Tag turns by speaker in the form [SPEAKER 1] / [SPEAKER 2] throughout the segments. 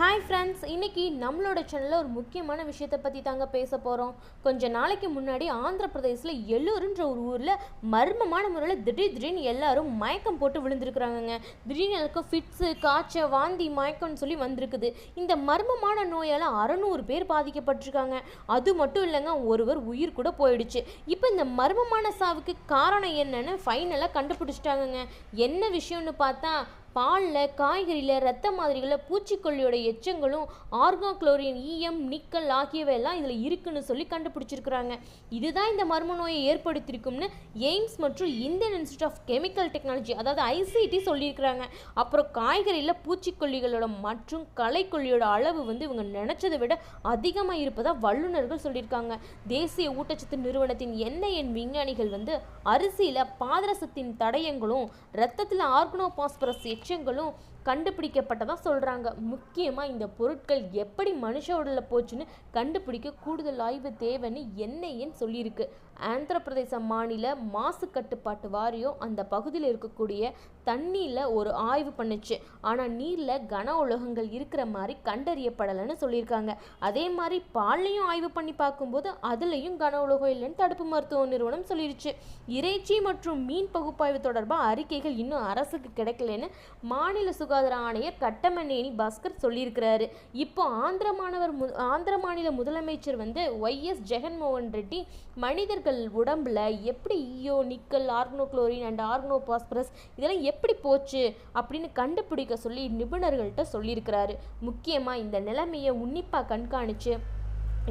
[SPEAKER 1] Hi friends இன்றைக்கி நம்மளோட சேனலில் ஒரு முக்கியமான விஷயத்தை பற்றி தாங்க பேச போகிறோம் கொஞ்ச நாளைக்கு முன்னாடி ஆந்திர பிரதேசில் எல்லூருன்ற ஒரு ஊரில் மர்மமான முறையில் திடீர் திடீர்னு எல்லாரும் மயக்கம் போட்டு விழுந்திருக்கிறாங்கங்க. திடீர்னு எல்லாருக்கும் ஃபிட்ஸு காய்ச்சல் வாந்தி மயக்கம்னு சொல்லி வந்திருக்குது. இந்த மர்மமான நோயால் அறநூறு பேர் பாதிக்கப்பட்டிருக்காங்க. அது மட்டும் இல்லைங்க ஒருவர் உயிர் கூட போயிடுச்சு. இப்போ இந்த மர்மமான சாவுக்கு காரணம் என்னன்னு ஃபைனலாக கண்டுபிடிச்சிட்டாங்கங்க. என்ன விஷயம்னு பார்த்தா பாலில் காய்கறியில் ரத்த மாதிரிகளில் பூச்சிக்கொல்லியோட எச்சங்களும் ஆர்காக்ளோரின் ஈயம் நிக்கல் ஆகியவையெல்லாம் இதில் இருக்குன்னு சொல்லி கண்டுபிடிச்சிருக்கிறாங்க. இதுதான் இந்த மர்ம நோயை ஏற்படுத்தியிருக்கும்னு எய்ம்ஸ் மற்றும் Indian institute of chemical technology அதாவது ஐசிடி சொல்லியிருக்கிறாங்க. அப்புறம் காய்கறியில் பூச்சிக்கொல்லிகளோட மற்றும் களைக்கொல்லியோட அளவு வந்து இவங்க நினச்சதை விட அதிகமாக இருப்பதாக வல்லுநர்கள் சொல்லியிருக்காங்க. தேசிய ஊட்டச்சத்து நிறுவனத்தின் எண்ணெயின் விஞ்ஞானிகள் வந்து அரிசியில் பாதரசத்தின் தடயங்களும் ரத்தத்தில் ஆர்கனோபாஸ்பரஸ் எச்சங்களும் கண்டுபிடிக்கப்பட்டதாக சொல்கிறாங்க முக்கியமாக இந்த பொருட்கள் எப்படி மனுஷ உடலில் போச்சுன்னு கண்டுபிடிக்க கூடுதல் ஆய்வு தேவைன்னு என்ஐஎன் சொல்லியிருக்கு. ஆந்திர பிரதேச மாநில மாசு கட்டுப்பாட்டு வாரியம் அந்த பகுதியில் இருக்கக்கூடிய தண்ணியில் ஒரு ஆய்வு பண்ணுச்சு. ஆனால் நீரில் கன உலோகங்கள் இருக்கிற மாதிரி கண்டறியப்படலைன்னு சொல்லியிருக்காங்க. அதே மாதிரி பால்லையும் ஆய்வு பண்ணி பார்க்கும்போது அதுலேயும் கன உலகம் இல்லைன்னு தடுப்பு மருத்துவ நிறுவனம் சொல்லிருச்சு. இறைச்சி மற்றும் மீன் பகுப்பாய்வு தொடர்பாக அறிக்கைகள் இன்னும் அரசுக்கு கிடைக்கலன்னு மாநில சுகாதார ஆணையர் கட்டமணேனி பாஸ்கர் சொல்லியிருக்கிறாரு. இப்போ ஆந்திர மாணவர் மு ஆந்திர மாநில முதலமைச்சர் வந்து ஒய்எஸ் ஜெகன்மோகன் ரெட்டி மனிதர்கள் உடம்புல எப்படி ஈயோ nickel organochlorine and organo phosphorus இதெல்லாம் எப்படி போச்சு அப்படின்னு கண்டுபிடிக்க சொல்லி நிபுணர்கள்ட்ட சொல்லியிருக்கிறாரு. முக்கியமாக இந்த நிலைமையை உன்னிப்பாக கண்காணிச்சு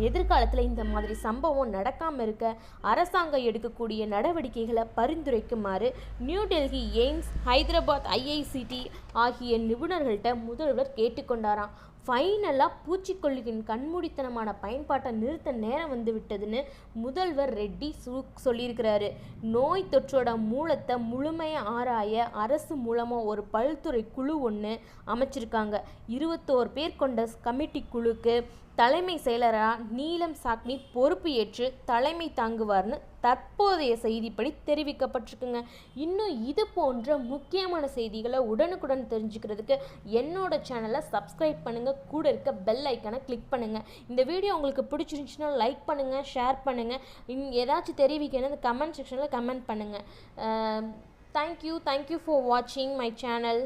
[SPEAKER 1] எதிர்காலத்தில் இந்த மாதிரி சம்பவம் நடக்காமல் இருக்க அரசாங்கம் எடுக்கக்கூடிய நடவடிக்கைகளை பரிந்துரைக்குமாறு new Delhi AIIMS Hyderabad IICT ஆகிய நிபுணர்கள்ட்ட முதல்வர் கேட்டுக்கொண்டாராம். ஃபைனலாக பூச்சிக்கொல்லியின் கண்மூடித்தனமான பயன்பாட்டை நிறுத்த நேரம் வந்து விட்டதுன்னு முதல்வர் ரெட்டி சு சொல்லியிருக்கிறாரு. நோய் தொற்றோட மூலத்தை முழுமையாக ஆராய அரசு மூலமாக ஒரு பல்துறை குழு ஒன்று அமைச்சிருக்காங்க. இருபத்தோரு பேர் கொண்ட கமிட்டி குழுக்கு தலைமை செயலராக நீலம் சாக்னி பொறுப்பு ஏற்று தலைமை தாங்குவார்னு தற்போதைய செய்திப்படி தெரிவிக்கப்பட்டிருக்குங்க. இன்னும் இது போன்ற முக்கியமான செய்திகளை உடனுக்குடன் தெரிஞ்சுக்கிறதுக்கு என்னோட சேனலை சப்ஸ்கிரைப் பண்ணுங்கள் கூட இருக்க பெல் ஐக்கனை கிளிக் பண்ணுங்கள் இந்த வீடியோ உங்களுக்கு பிடிச்சிருந்துச்சுன்னா லைக் பண்ணுங்கள் ஷேர் பண்ணுங்கள் இன் ஏதாச்சும் தெரிவிக்கணும் இந்த கமெண்ட் செக்ஷனில் கமெண்ட் பண்ணுங்கள் thank you thank you for வாட்சிங் மை சேனல்